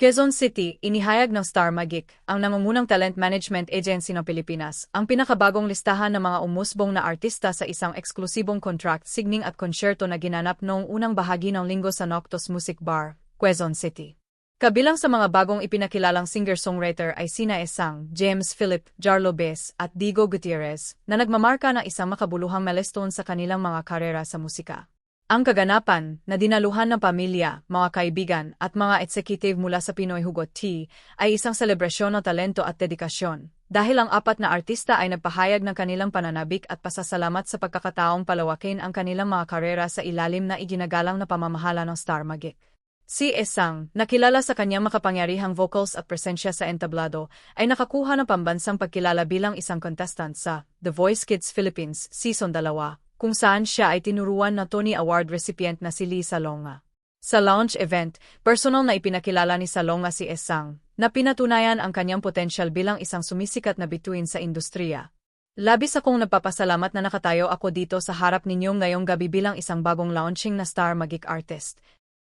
Quezon City, inihayag ng Star Magic, ang nangungunang talent management agency ng Pilipinas, ang pinakabagong listahan ng mga umusbong na artista sa isang eksklusibong contract signing at konsyerto na ginanap noong unang bahagi ng linggo sa Noctos Music Bar, Quezon City. Kabilang sa mga bagong ipinakilalang singer-songwriter ay Sina Esang, James Philip, Jarlo Bes, at Digo Gutierrez, na nagmamarka ng isang makabuluhang milestone sa kanilang mga karera sa musika. Ang kaganapan, na dinaluhan ng pamilya, mga kaibigan, at mga executive mula sa Pinoy Hugot Tea, ay isang selebrasyon ng talento at dedikasyon. Dahil ang apat na artista ay nagpahayag ng kanilang pananabik at pasasalamat sa pagkakataong palawakin ang kanilang mga karera sa ilalim na iginagalang na pamamahala ng Star Magic. Si Esang, nakilala sa kanyang makapangyarihang vocals at presensya sa entablado, ay nakakuha ng pambansang pagkilala bilang isang contestant sa The Voice Kids Philippines Season 2, kung saan siya ay tinuruan na Tony Award recipient na si Lee Salonga. Sa launch event, personal na ipinakilala ni Salonga si Esang, na pinatunayan ang kanyang potensyal bilang isang sumisikat na bituin sa industriya. Labis akong nagpapasalamat na nakatayo ako dito sa harap ninyong ngayong gabi bilang isang bagong launching na star magic artist.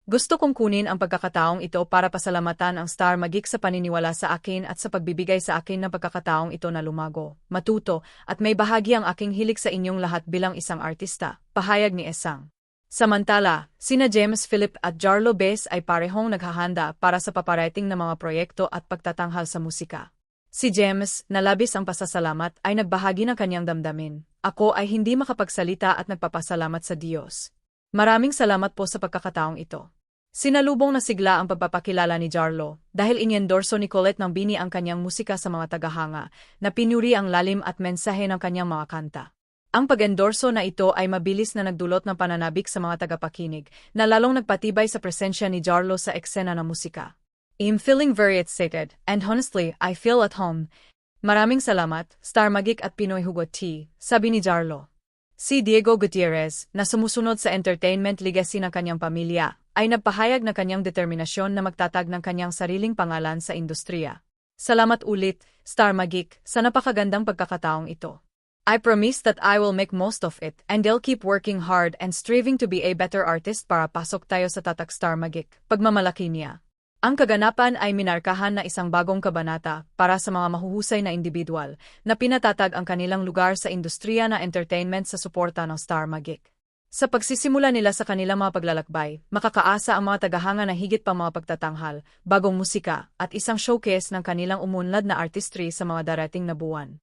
Gusto kong kunin ang pagkakataong ito para pasalamatan ang Star Magik sa paniniwala sa akin at sa pagbibigay sa akin ng pagkakataong ito na lumago, matuto, at may bahagi ang aking hilik sa inyong lahat bilang isang artista, pahayag ni Esang. Samantala, sina James Philip at Jarlo Bes ay parehong naghahanda para sa paparating na mga proyekto at pagtatanghal sa musika. Si James, na labis ang pasasalamat, ay nagbahagi ng kanyang damdamin. Ako ay hindi makapagsalita at nagpapasalamat sa Diyos. Maraming salamat po sa pagkakataong ito. Sinalubong na sigla ang pagpapakilala ni Jarlo dahil inyendorso ni Colette ng bini ang kanyang musika sa mga tagahanga na pinuri ang lalim at mensahe ng kanyang mga kanta. Ang pag-endorso na ito ay mabilis na nagdulot ng pananabik sa mga tagapakinig na lalong nagpatibay sa presensya ni Jarlo sa eksena ng musika. I'm feeling very excited, and honestly, I feel at home. Maraming salamat, Star Magic at Pinoy Hugot Tea, sabi ni Jarlo. Si Diego Gutierrez, na sumusunod sa entertainment legacy ng kanyang pamilya, ay nagpahayag na kanyang determinasyon na magtatag ng kanyang sariling pangalan sa industriya. Salamat ulit, Star Magic, sa napakagandang pagkakataong ito. I promise that I will make most of it and I'll keep working hard and striving to be a better artist para pasok tayo sa tatak Star Magic, pagmamalaki niya. Ang kaganapan ay minarkahan na isang bagong kabanata para sa mga mahuhusay na individual na pinatatag ang kanilang lugar sa industriya na entertainment sa suporta ng Star Magic. Sa pagsisimula nila sa kanilang mga paglalakbay, makakaasa ang mga tagahanga na higit pa mga pagtatanghal, bagong musika, at isang showcase ng kanilang umunlad na artistry sa mga darating na buwan.